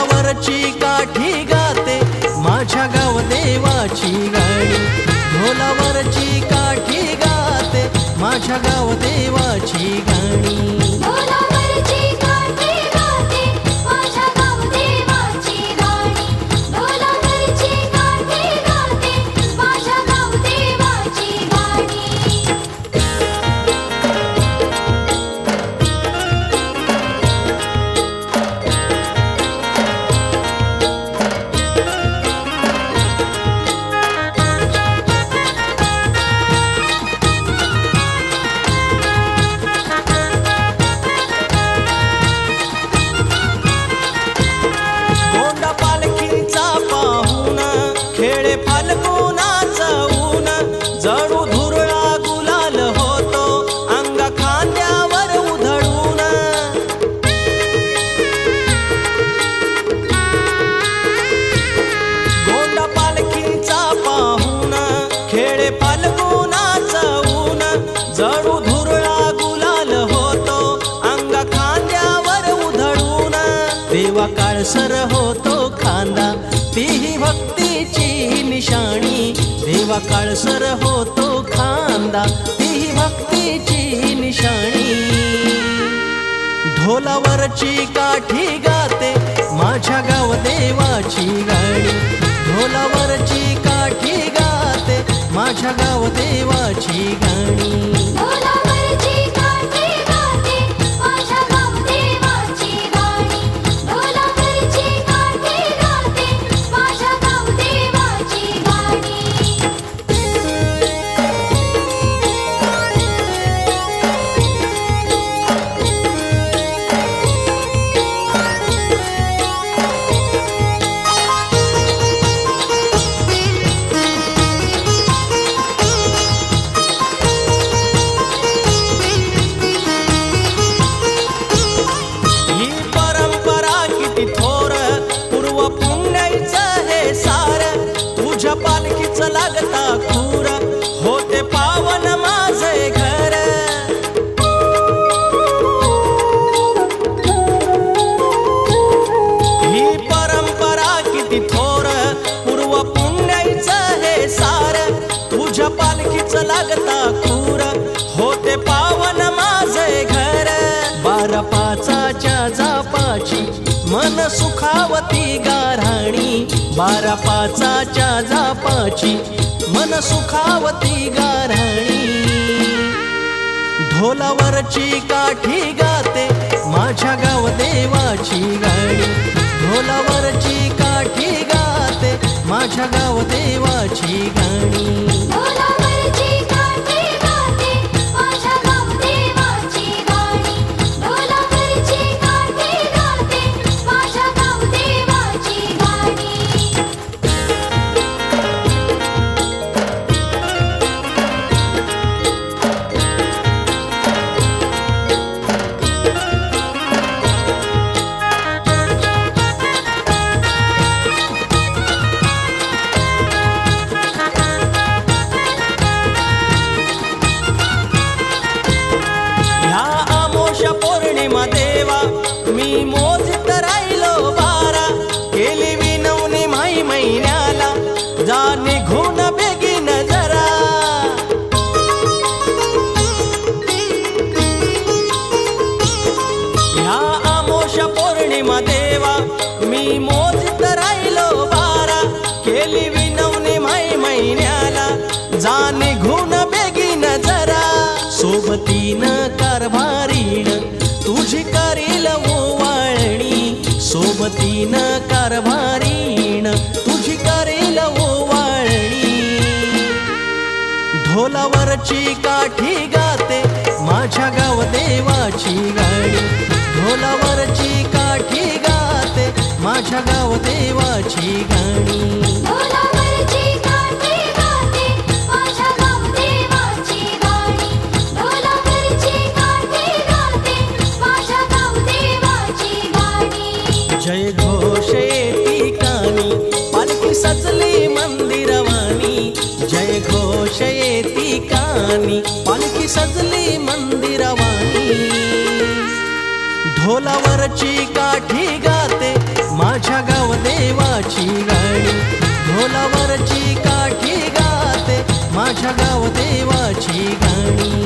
ढोलावरची काठी गाते. माझ्या गाव देवाची गाणी. ढोलावरची काठी गाते. माझ्या गाव देवा जणू धुरळा गुलाल होतो. अंग खांद्यावर उधळून देवा काळसर होतो खांदा. तीही भक्तीची निशाणी देवा काळसर होतो खांदा. तीही भक्तीची निशाणी. ढोलावरची काठी गाते माझ्या गाव देवाची गाणी. ढोलावरची काठी गाते माझ्या गाव देवाची गाणी. बारा पाचाच्या जापाची मन सुखावती गाराणी बारा पाचाच्या जापाची मन सुखावती गाराणी ढोलावरची काठी गाते माझ्या गाव देवाची गाणी ढोलावरची काठी गाते माझ्या गाव देवाची गाणी केली विनवणी माई महिन्याला. जा निघून बेगीन जरा. सोबतीन कारभारीण तुझी करील ओवाळणी. सोबतीन कारभारीण तुझी करील ओवाळणी. ढोलावरची काठी गाते माझ्या गाव देवाची गाणी. ढोलावरची काठी गाते माझ्या गाव देवाची गाणी. पालखी सजली कानी पालखी सजली मंदिरवाणी. ढोलावरची काठी गाते माझ्या गाव देवाची गाणी. ढोलावरची काठी गाते माझ्या गाव देवाची गाणी.